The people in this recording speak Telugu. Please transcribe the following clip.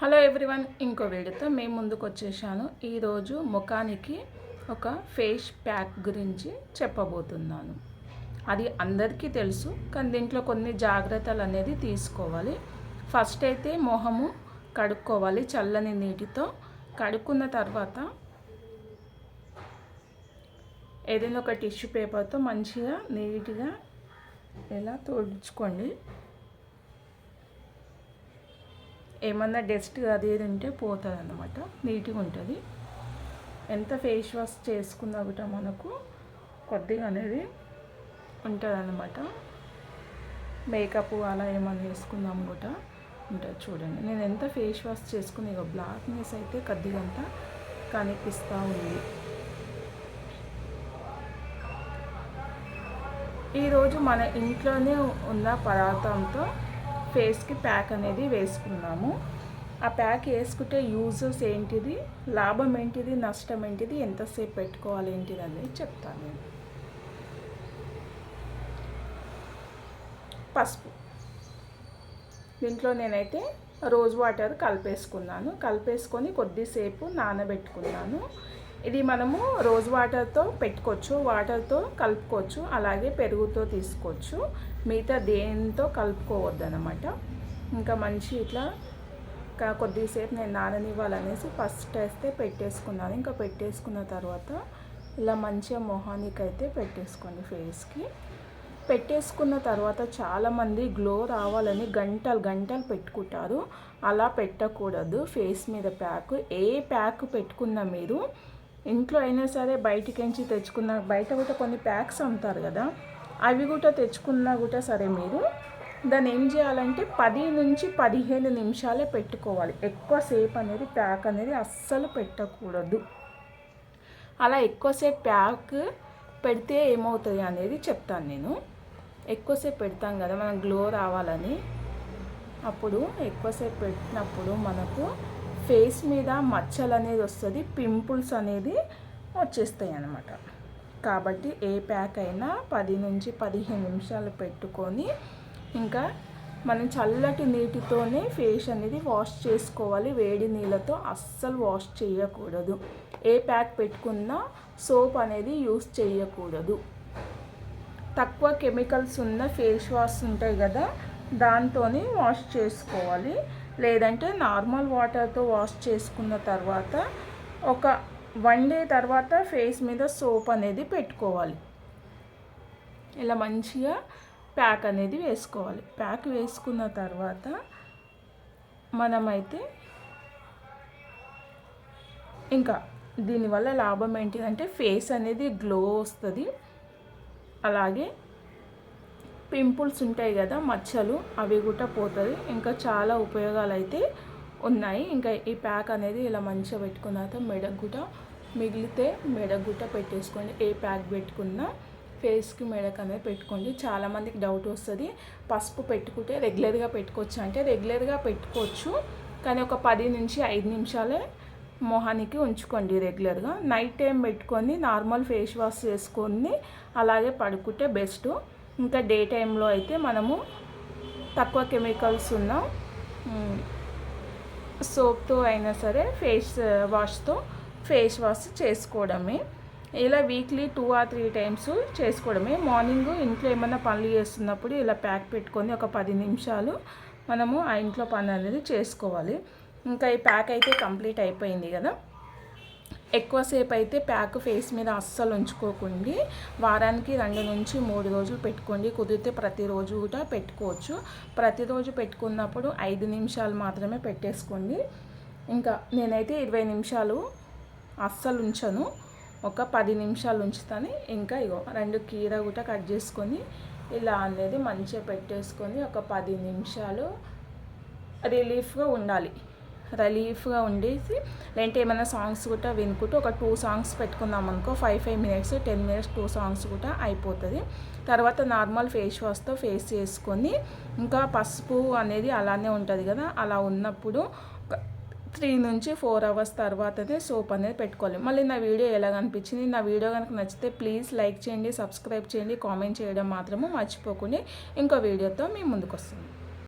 హలో ఎవ్రీవన్ ఇంకో వీడియోతో మేము ముందుకు వచ్చేసాను. ఈరోజు ముఖానికి ఒక ఫేస్ ప్యాక్ గురించి చెప్పబోతున్నాను. అది అందరికీ తెలుసు కానీ దీంట్లో కొన్ని జాగ్రత్తలు అనేది తీసుకోవాలి. ఫస్ట్ అయితే మొహము కడుక్కోవాలి చల్లని నీటితో. కడుక్కున్న తర్వాత ఏదైనా ఒక టిష్యూ పేపర్తో మంచిగా నీట్గా ఇలా తుడుచుకోండి. ఏమన్నా డస్ట్ అది ఏది ఉంటే పోతుంది అన్నమాట నీట్గా ఉంటుంది. ఎంత ఫేస్ వాష్ చేసుకున్నా కూడా మనకు కొద్దిగా అనేది ఉంటుంది అన్నమాట మేకప్ అలా ఏమన్నా వేసుకుందాం కూడా ఉంటుంది చూడండి. నేను ఎంత ఫేస్ వాష్ చేసుకుని ఇక బ్లాక్నెస్ అయితే కొద్దిగంతా కనిపిస్తూ ఉంది. ఈరోజు మన ఇంట్లోనే ఉన్న పదార్థంతో ఫేస్కి ప్యాక్ అనేది వేసుకున్నాము. ఆ ప్యాక్ వేసుకుంటే యూజెస్ ఏంటిది? లాభం ఏంటిది? నష్టం ఏంటిది? ఎంతసేపు పెట్టుకోవాలి ఏంటిది అనేది చెప్తాను నేను. పసుపు. దీంట్లో నేనైతే రోజ్ వాటర్ కలిపేసుకున్నాను. కలిపేసుకొని కొద్దిసేపు నానబెట్టుకున్నాను. ఇది మనము రోజ్ వాటర్తో పెట్టుకోవచ్చు వాటర్తో కలుపుకోవచ్చు అలాగే పెరుగుతో తీసుకోవచ్చు. మిగతా దేనితో కలుపుకోవద్దు అనమాట ఇంకా మంచి ఇట్లా కొద్దిసేపు నేను నాననివ్వాలనేసి ఫస్ట్ వేస్తే పెట్టేసుకున్నాను. ఇంకా పెట్టేసుకున్న తర్వాత ఇలా మంచిగా మొహానికి అయితే పెట్టేసుకోండి ఫేస్కి. పెట్టేసుకున్న తర్వాత చాలామంది గ్లో రావాలని గంటలు గంటలు పెట్టుకుంటారు. అలా పెట్టకూడదు. ఫేస్ మీద ప్యాక్ ఏ ప్యాక్ పెట్టుకున్నా మీరు ఇంట్లో అయినా సరే బయటికించి తెచ్చుకున్న బయట కూడా కొన్ని ప్యాక్స్ అమ్ముతారు కదా అవి కూడా తెచ్చుకున్నా కూడా సరే మీరు దాన్ని ఏం చేయాలంటే పది నుంచి పదిహేను నిమిషాలే పెట్టుకోవాలి. ఎక్కువసేపు అనేది ప్యాక్ అనేది అస్సలు పెట్టకూడదు. అలా ఎక్కువసేపు ప్యాక్ పెడితే ఏమవుతుంది అనేది చెప్తాను నేను. ఎక్కువసేపు పెడతాం కదా మనం గ్లో రావాలని. అప్పుడు ఎక్కువసేపు పెట్టినప్పుడు మనకు ఫేస్ మీద మచ్చలు అనేది వస్తుంది పింపుల్స్ అనేది వచ్చేస్తాయి అన్నమాట. కాబట్టి ఏ ప్యాక్ అయినా పది నుంచి పదిహేను నిమిషాలు పెట్టుకొని ఇంకా మనం చల్లటి నీటితోనే ఫేస్ అనేది వాష్ చేసుకోవాలి. వేడి నీళ్ళతో అస్సలు వాష్ చేయకూడదు. ఏ ప్యాక్ పెట్టుకున్నా సోప్ అనేది యూస్ చేయకూడదు. తక్కువ కెమికల్స్ ఉన్న ఫేస్ వాష్ ఉంటాయి కదా దాంతో వాష్ చేసుకోవాలి. లేదంటే నార్మల్ వాటర్తో వాష్ చేసుకున్న తర్వాత ఒక వన్ డే తర్వాత ఫేస్ మీద సోప్ అనేది పెట్టుకోవాలి. ఇలా మంచిగా ప్యాక్ అనేది వేసుకోవాలి. ప్యాక్ వేసుకున్న తర్వాత మనమైతే ఇంకా దీనివల్ల లాభం ఏంటిదంటే ఫేస్ అనేది గ్లో వస్తుంది. అలాగే పింపుల్స్ ఉంటాయి కదా మచ్చలు అవి కూడా పోతుంది. ఇంకా చాలా ఉపయోగాలు అయితే ఉన్నాయి. ఇంకా ఈ ప్యాక్ అనేది ఇలా మంచిగా పెట్టుకున్న తర్వాత మెడగుట మిగిలితే మెడగుట పెట్టేసుకోండి. ఏ ప్యాక్ పెట్టుకున్నా ఫేస్కి మెడకు అనేది పెట్టుకోండి. చాలామందికి డౌట్ వస్తుంది. పసుపు పెట్టుకుంటే రెగ్యులర్గా పెట్టుకోవచ్చు. అంటే రెగ్యులర్గా పెట్టుకోవచ్చు. కానీ ఒక పది నుంచి ఐదు నిమిషాలే మొహానికి ఉంచుకోండి రెగ్యులర్గా. నైట్ టైం పెట్టుకొని నార్మల్ ఫేస్ వాష్ చేసుకొని అలాగే పడుకుంటే బెస్ట్. ఇంకా డే టైంలో అయితే మనము తక్కువ కెమికల్స్ ఉన్న సోప్తో అయినా సరే ఫేస్ వాష్తో ఫేస్ వాష్ చేసుకోవడమే. ఇలా weekly two or three times చేసుకోవడమే. మార్నింగ్ ఇంట్లో ఏమైనా పనులు చేస్తున్నప్పుడు ఇలా ప్యాక్ పెట్టుకొని ఒక పది నిమిషాలు మనము ఆ ఇంట్లో పని అనేది చేసుకోవాలి. ఇంకా ఈ ప్యాక్ అయితే కంప్లీట్ అయిపోయింది కదా. ఎక్కువసేపు అయితే ప్యాక్ ఫేస్ మీద అస్సలు ఉంచుకోకండి. వారానికి రెండు నుంచి మూడు రోజులు పెట్టుకోండి. కుదిరితే ప్రతిరోజు కూడా పెట్టుకోవచ్చు. ప్రతిరోజు పెట్టుకున్నప్పుడు ఐదు నిమిషాలు మాత్రమే పెట్టేసుకోండి. ఇంకా నేనైతే ఇరవై నిమిషాలు అస్సలు ఉంచను. ఒక పది నిమిషాలు ఉంచుతాను. ఇంకా ఇగో రెండు కీర కూడా కట్ చేసుకొని ఇలా అనేది మంచిగా పెట్టేసుకొని ఒక పది నిమిషాలు రిలీఫ్గా ఉండాలి. రిలీఫ్గా ఉండేసి లేదంటే ఏమైనా సాంగ్స్ కూడా వినుకుంటూ ఒక టూ సాంగ్స్ పెట్టుకుందాం అనుకో five five minutes ten minutes two songs కూడా అయిపోతుంది. తర్వాత నార్మల్ ఫేస్ వాష్తో ఫేస్ చేసుకొని ఇంకా పసుపు అనేది అలానే ఉంటుంది కదా అలా ఉన్నప్పుడు త్రీ నుంచి ఫోర్ అవర్స్ తర్వాతనే సోప్ అనేది పెట్టుకోవాలి. మళ్ళీ నా వీడియో ఎలా అనిపించింది? నా వీడియో కనుక నచ్చితే ప్లీజ్ లైక్ చేయండి సబ్స్క్రైబ్ చేయండి కామెంట్ చేయడం మాత్రము మర్చిపోకుండా. ఇంకో వీడియోతో మేము ముందుకు వస్తుంది.